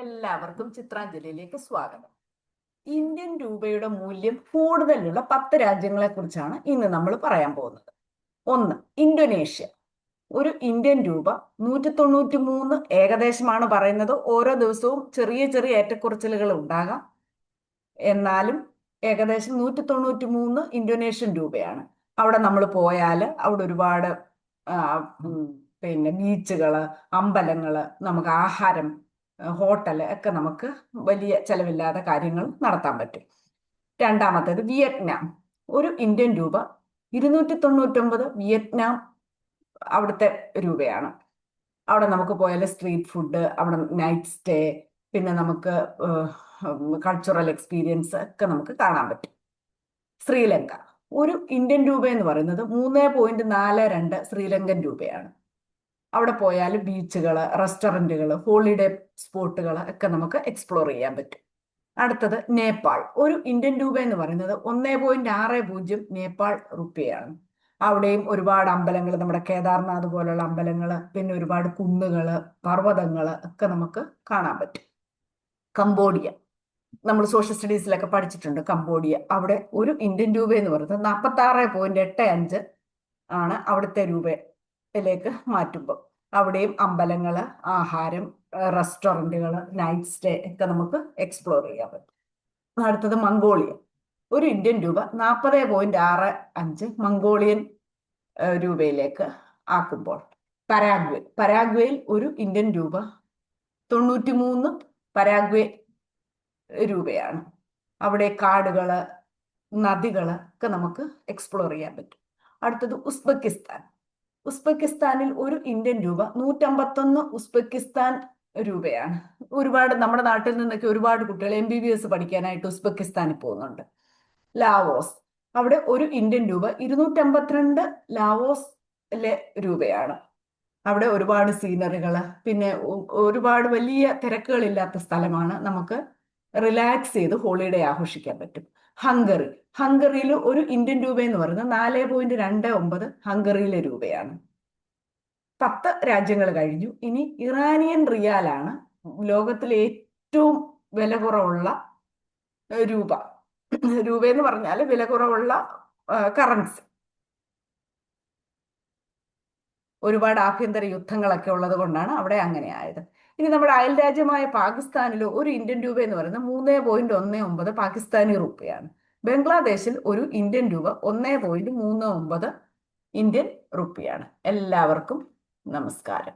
എല്ലാവർക്കും ചിത്രാഞ്ജലിയിലേക്ക് സ്വാഗതം. ഇന്ത്യൻ രൂപയുടെ മൂല്യം കൂടുതലുള്ള പത്ത് രാജ്യങ്ങളെ കുറിച്ചാണ് ഇന്ന് നമ്മൾ പറയാൻ പോകുന്നത്. ഒന്ന് ഇന്തോനേഷ്യ. ഒരു ഇന്ത്യൻ രൂപ നൂറ്റി തൊണ്ണൂറ്റി മൂന്ന് ഏകദേശമാണ് പറയുന്നത്. ഓരോ ദിവസവും ചെറിയ ചെറിയ ഏറ്റക്കുറച്ചിലുകൾ ഉണ്ടാകാം. എന്നാലും ഏകദേശം നൂറ്റി തൊണ്ണൂറ്റി മൂന്ന് ഇന്തോനേഷ്യൻ രൂപയാണ്. അവിടെ നമ്മൾ പോയാൽ അവിടെ ഒരുപാട് പിന്നെ ബീച്ചുകൾ അമ്പലങ്ങൾ നമുക്ക് ആഹാരം ഹോട്ടൽ ഒക്കെ നമുക്ക് വലിയ ചെലവില്ലാതെ കാര്യങ്ങൾ നടത്താൻ പറ്റും. രണ്ടാമത്തേത് വിയറ്റ്നാം. ഒരു ഇന്ത്യൻ രൂപ ഇരുന്നൂറ്റി തൊണ്ണൂറ്റൊമ്പത് വിയറ്റ്നാം അവിടുത്തെ രൂപയാണ്. അവിടെ നമുക്ക് പോയാൽ സ്ട്രീറ്റ് ഫുഡ് അവിടെ നൈറ്റ് സ്റ്റേ പിന്നെ നമുക്ക് കൾച്ചറൽ എക്സ്പീരിയൻസ് ഒക്കെ നമുക്ക് കാണാൻ പറ്റും. ശ്രീലങ്ക. ഒരു ഇന്ത്യൻ രൂപ എന്ന് പറയുന്നത് മൂന്ന് പോയിന്റ് നാല് രണ്ട് ശ്രീലങ്കൻ രൂപയാണ്. അവിടെ പോയാൽ ബീച്ചുകൾ റെസ്റ്റോറന്റുകൾ ഹോളിഡേ സ്പോട്ടുകൾ ഒക്കെ നമുക്ക് എക്സ്പ്ലോർ ചെയ്യാൻ പറ്റും. അടുത്തത് നേപ്പാൾ. ഒരു ഇന്ത്യൻ രൂപ എന്ന് പറയുന്നത് ഒന്നേ പോയിന്റ് ആറ് പൂജ്യം നേപ്പാൾ റുപ്യയാണ് അവിടെയും ഒരുപാട് അമ്പലങ്ങൾ നമ്മുടെ കേദാർനാഥ് പോലുള്ള അമ്പലങ്ങൾ പിന്നെ ഒരുപാട് കുന്നുകൾ പർവതങ്ങൾ ഒക്കെ നമുക്ക് കാണാൻ പറ്റും. കംബോഡിയ. നമ്മൾ സോഷ്യൽ സ്റ്റഡീസിലൊക്കെ പഠിച്ചിട്ടുണ്ട് കംബോഡിയ. അവിടെ ഒരു ഇന്ത്യൻ രൂപ എന്ന് പറയുന്നത് നാൽപ്പത്തി ആറ് പോയിന്റ് എട്ട് അഞ്ച് ആണ് അവിടുത്തെ രൂപയിലേക്ക് മാറ്റുമ്പോൾ അവിടെയും അമ്പലങ്ങൾ ആഹാരം റെസ്റ്റോറന്റുകൾ നൈറ്റ് സ്റ്റേ ഒക്കെ നമുക്ക് എക്സ്പ്ലോർ ചെയ്യാൻ പറ്റും. അടുത്തത് മംഗോളിയ ഒരു ഇന്ത്യൻ രൂപ നാൽപ്പത് പോയിന്റ് ആറ് അഞ്ച് മംഗോളിയൻ രൂപയിലേക്ക് ആക്കുമ്പോൾ പരാഗ്വേ പരാഗ്വേയിൽ ഒരു ഇന്ത്യൻ രൂപ തൊണ്ണൂറ്റി മൂന്ന് പരാഗ്വേ രൂപയാണ്. അവിടെ കാടുകൾ നദികൾ ഒക്കെ നമുക്ക് എക്സ്പ്ലോർ ചെയ്യാൻ പറ്റും. അടുത്തത് ഉസ്ബെക്കിസ്ഥാൻ. ഉസ്ബെക്കിസ്ഥാനിൽ ഒരു ഇന്ത്യൻ രൂപ നൂറ്റമ്പത്തൊന്ന് ഉസ്ബെക്കിസ്ഥാൻ രൂപയാണ്. ഒരുപാട് നമ്മുടെ നാട്ടിൽ നിന്നൊക്കെ ഒരുപാട് കുട്ടികൾ എം ബി ബി എസ് പഠിക്കാനായിട്ട് ഉസ്ബെക്കിസ്ഥാനിൽ പോകുന്നുണ്ട്. ലാവോസ്. അവിടെ ഒരു ഇന്ത്യൻ രൂപ ഇരുന്നൂറ്റമ്പത്തിരണ്ട് ലാവോസിലെ രൂപയാണ്. അവിടെ ഒരുപാട് സീനറികൾ പിന്നെ ഒരുപാട് വലിയ തിരക്കുകളില്ലാത്ത സ്ഥലമാണ്. നമുക്ക് റിലാക്സ് ചെയ്ത് ഹോളിഡേ ആഘോഷിക്കാൻ പറ്റും. ഹംഗറി. ഹംഗറിയിൽ ഒരു ഇന്ത്യൻ രൂപ എന്ന് പറയുന്നത് നാല് പോയിന്റ് രണ്ട് ഒമ്പത് ഹംഗറിയിലെ രൂപയാണ്. പത്ത് രാജ്യങ്ങൾ കഴിഞ്ഞു. ഇനി ഇറാനിയൻ റിയാലാണ് ലോകത്തിലെ ഏറ്റവും വില കുറവുള്ള രൂപ രൂപ. എന്ന് പറഞ്ഞാൽ വില കുറവുള്ള കറൻസി ഒരുപാട് ആഭ്യന്തര യുദ്ധങ്ങളൊക്കെ ഉള്ളത് കൊണ്ടാണ് അവിടെ അങ്ങനെ ആയത് ഇനി നമ്മുടെ അയൽ രാജ്യമായ പാകിസ്ഥാനിലോ ഒരു ഇന്ത്യൻ രൂപ എന്ന് പറയുന്നത് മൂന്ന് പോയിന്റ് ഒന്ന് ഒമ്പത് പാകിസ്ഥാനി റുപ്പിയാണ് ബംഗ്ലാദേശിൽ ഒരു ഇന്ത്യൻ രൂപ ഒന്ന് പോയിന്റ് മൂന്ന് ഒമ്പത് ഇന്ത്യൻ റുപ്പിയാണ് എല്ലാവർക്കും നമസ്കാരം.